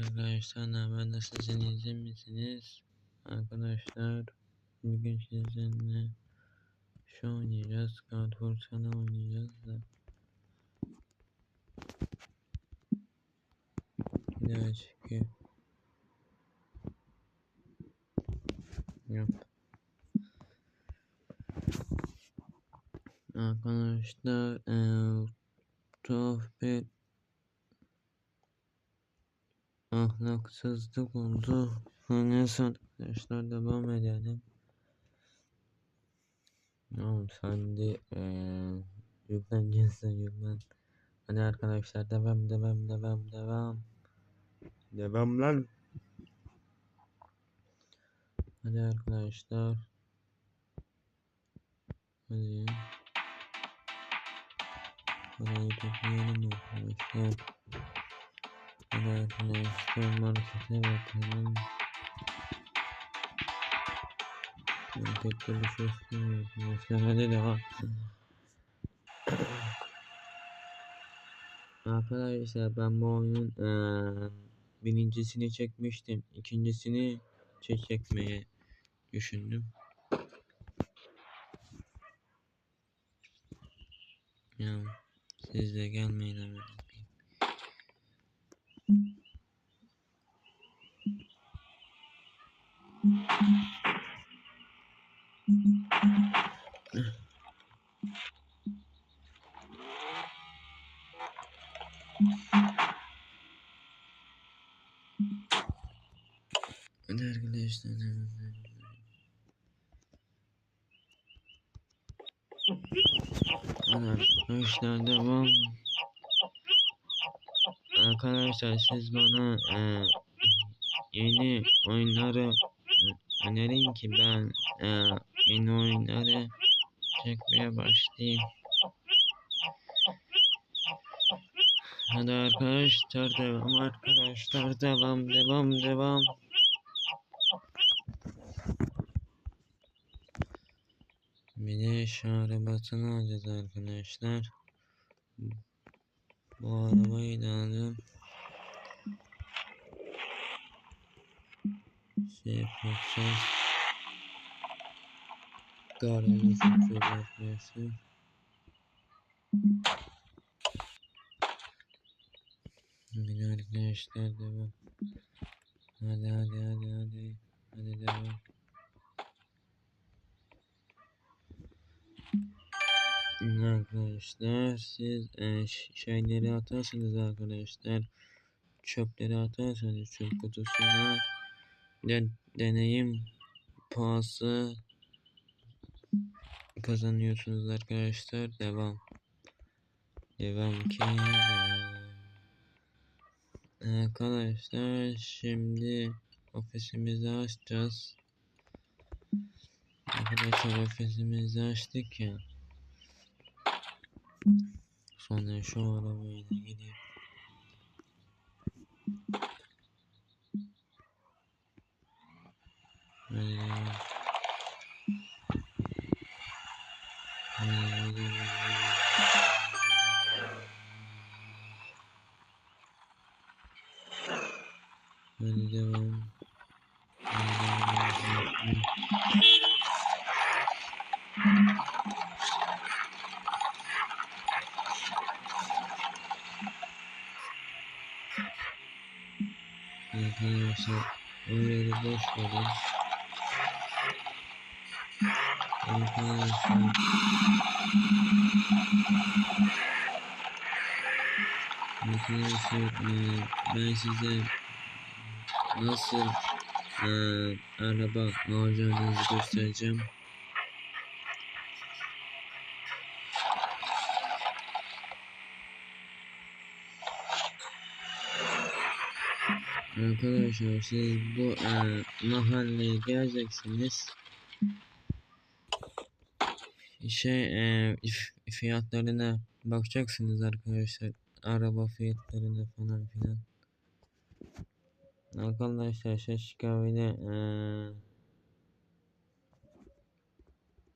Arkadaşlar ben nasılsınız iyi misiniz? Arkadaşlar bugün sizinle şu oynayacağız. Kartur sana oynayacağız da. Bir daha çıkıyor. Yok. Arkadaşlar tuhaf bir ahlaksızlık oldu. Neyse arkadaşlar devam edelim. Tamam sen de eee yükleneceksin yüklen. Hadi arkadaşlar devam devam devam devam. Devam lan. Hadi arkadaşlar. Hadi. Burayı toplayalım arkadaşlar. Hadi arkadaşlar markete bakalım. Markette bir şey istemiyor arkadaşlar. Hadi devam. Arkadaşlar ben bu oyunun eee, birincisini çekmiştim. İkincisini çek çekmeye düşündüm. Ya siz de gelmeyin hemen. Hadi arkadaşlar. Arkadaşlar devam. Arkadaşlar siz bana e, yeni oyunları e, önerin ki ben e, yeni oyunları çekmeye başlayayım. Hadi arkadaşlar devam arkadaşlar devam devam devam. Bir de şu arabasını alacağız arkadaşlar. Bu arabayı da alalım. Şey yapacağız. Garajı şöyle arkadaşlar. Arkadaşlar devam. Hadi hadi hadi hadi. Hadi devam. Arkadaşlar siz e, şeyleri atarsanız arkadaşlar çöpleri atarsanız çöp kutusuna de, deneyim pahası kazanıyorsunuz arkadaşlar devam devam ki devam. Arkadaşlar şimdi ofisimizi açacağız. Arkadaşlar ofisimizi açtık ya. Sonra şu arabayla gidip Hadi Arkadaşlar orayı boş verin. Arkadaşlar Arkadaşlar eee, ben size nasıl eee, araba alacağınızı göstereceğim. Arkadaşlar siz bu eee, mahalleye geleceksiniz. Şey f- fiyatlarına bakacaksınız arkadaşlar. Araba fiyatlarına falan filan. Arkadaşlar şaş kahvede eee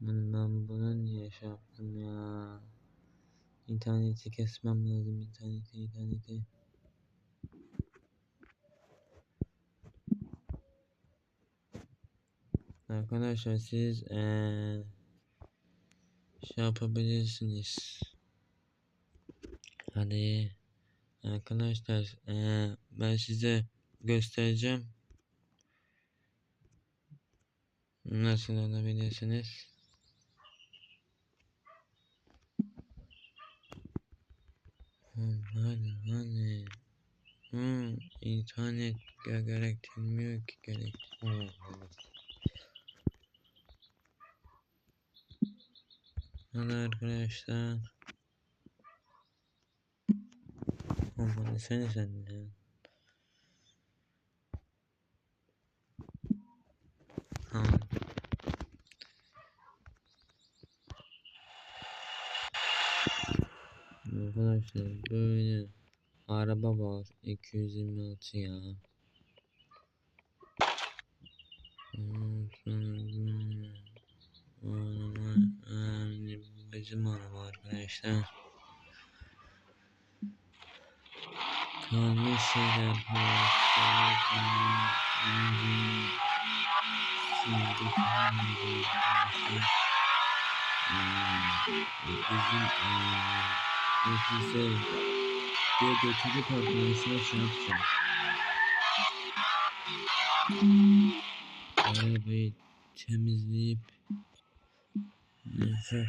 ben ben bunu niye şey yaptım ya? İnterneti kesmem lazım interneti interneti. Arkadaşlar siz eee şey yapabilirsiniz. Hadi arkadaşlar eee ben size göstereceğim. Nasıl alabilirsiniz? Hmm, Hadi hadi. Hmm, internet ge- gerektirmiyor ki gerek. Hadi arkadaşlar. Aman sen sen de. Tamam. Arkadaşlar böyle araba var 226 ya. Bizim araba arkadaşlar. Kalmış şeyler. Şimdi kalmadı. Bizim nefise diye götürüp arkadaşlar şey yapacağım. Arabayı temizleyip nefes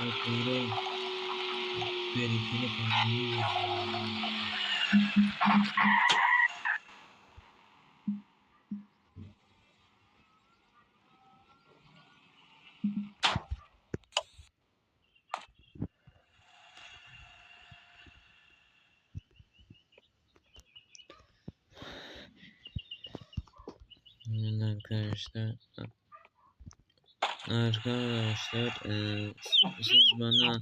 Arkadaşlar arkadaşlar Arkadaşlar eee, siz bana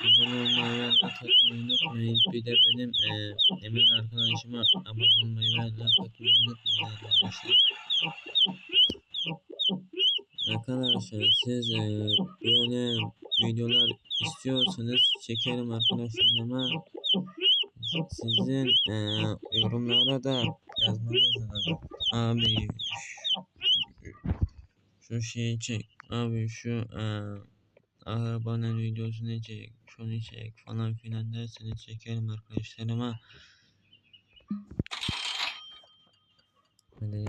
abone olmayı ve like atmayı unutmayın. Bir de benim eee Emel arkadaşıma abone olmayı ve like atmayı unutmayın arkadaşlar. Arkadaşlar siz eee, böyle videolar istiyorsanız çekerim arkadaşlar ama sizin eee, yorumlara da yazmanız lazım. Abi şu şeyi çek. Abi şu eee arabanın videosunu çek. Şunu çek falan filan derseniz çekerim arkadaşlar ama Hadi.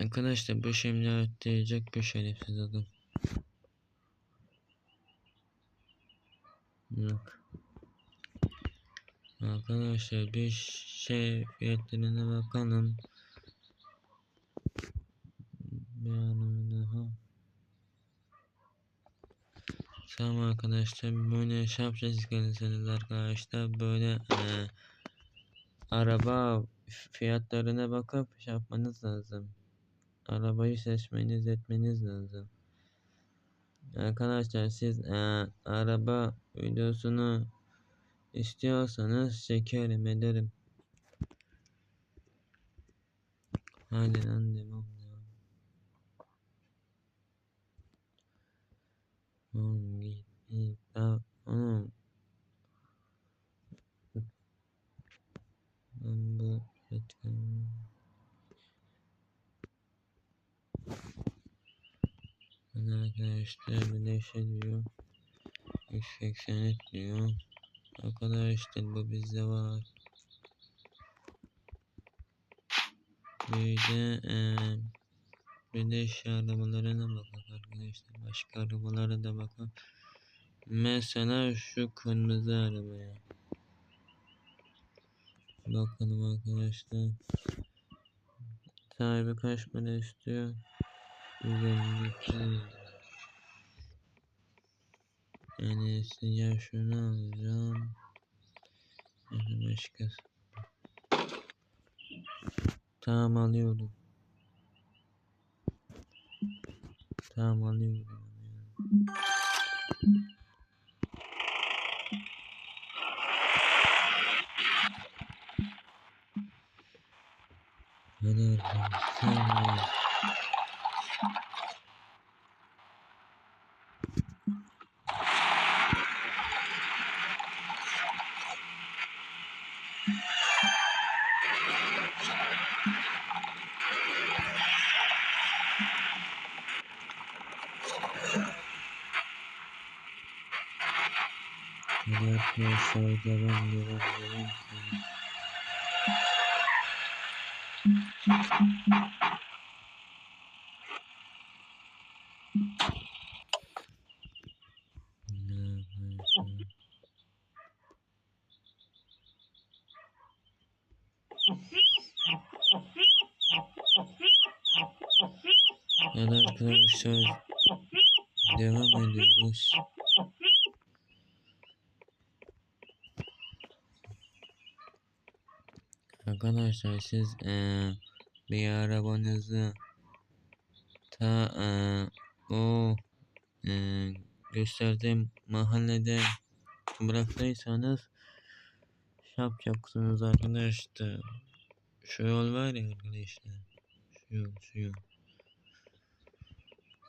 Arkadaşlar bu şimdi ötleyecek bir şerefsiz adam. Yok. Arkadaşlar bir şey fiyatlarına bakalım. Bir anı daha. Tamam arkadaşlar böyle şey yapacağız gelirseniz arkadaşlar böyle eee, araba fiyatlarına bakıp şey yapmanız lazım. Arabayı seçmeniz etmeniz lazım. Arkadaşlar siz eee, araba videosunu istiyorsanız çekerim ederim. Hadi lan devam devam. Oğlum git git oğlum. Ben bu etken. Hadi arkadaşlar bir de şey diyor. 180 diyor. Arkadaşlar bu bizde var. Bir de eee bir de şu arabalarına bakalım arkadaşlar. Başka arabalara da bakalım. Mesela şu kırmızı arabaya. Bakalım arkadaşlar. Sahibi kaç para istiyor? 152. En iyisi ya şunu alacağım. Ya başkası. Tamam alıyorum. Tamam alıyorum. Tamam. Devam devam devam. Arkadaşlar. Hadi arkadaşlar devam ediyoruz. Arkadaşlar siz eee bir arabanızı ta eee, o eee, gösterdiğim mahallede bıraktıysanız şey yapacaksınız arkadaşlar. Şu yol var ya arkadaşlar. Şu yol, şu yol.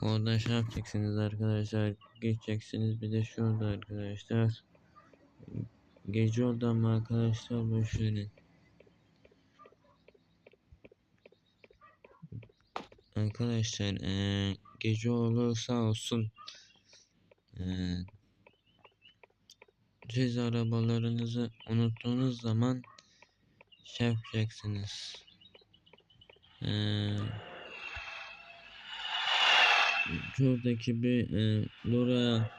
Orada şey yapacaksınız arkadaşlar. Geçeceksiniz bir de şurada arkadaşlar. Gece yoldan mı arkadaşlar boş Arkadaşlar eee, gece olursa olsun eee, siz arabalarınızı unuttuğunuz zaman şey yapacaksınız. Eee, şuradaki bir eee lura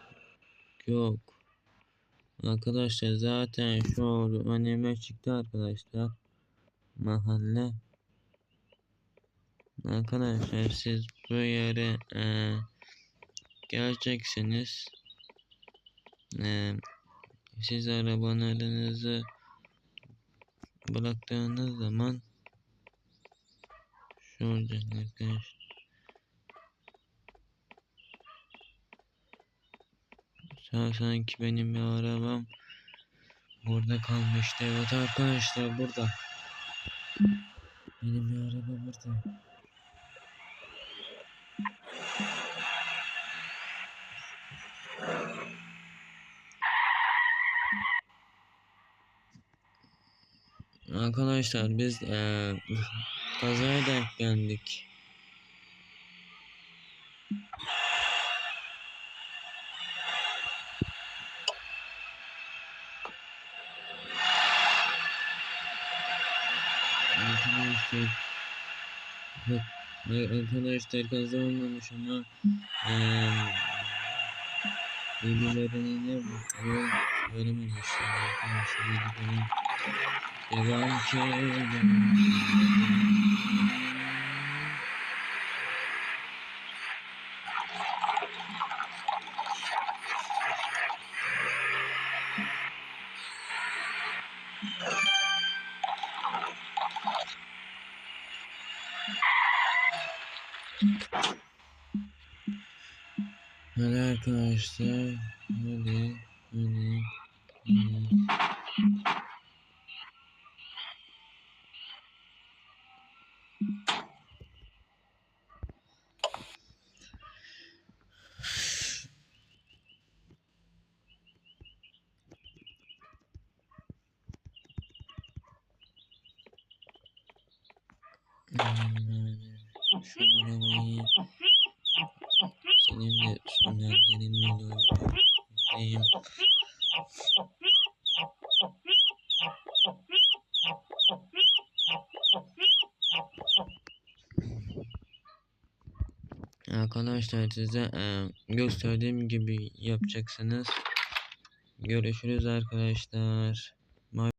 yok. Arkadaşlar zaten şu önüme çıktı arkadaşlar. Mahalle. Arkadaşlar siz bu yere eee geleceksiniz. Eee siz arabalarınızı bıraktığınız zaman şu olacak arkadaşlar. Sa- Sanki benim bir arabam burada kalmıştı. Evet arkadaşlar burada. Benim bir araba burada. Arkadaşlar biz eee kazaya denk geldik. Arkadaşlar arkadaşlar kaza olmamış ama eee birbirlerine verememişler arkadaşlar ki Hadi arkadaşlar hadi hadi. hadi. Şu arabayı senin. Arkadaşlar size e, gösterdiğim gibi yapacaksınız. Görüşürüz arkadaşlar.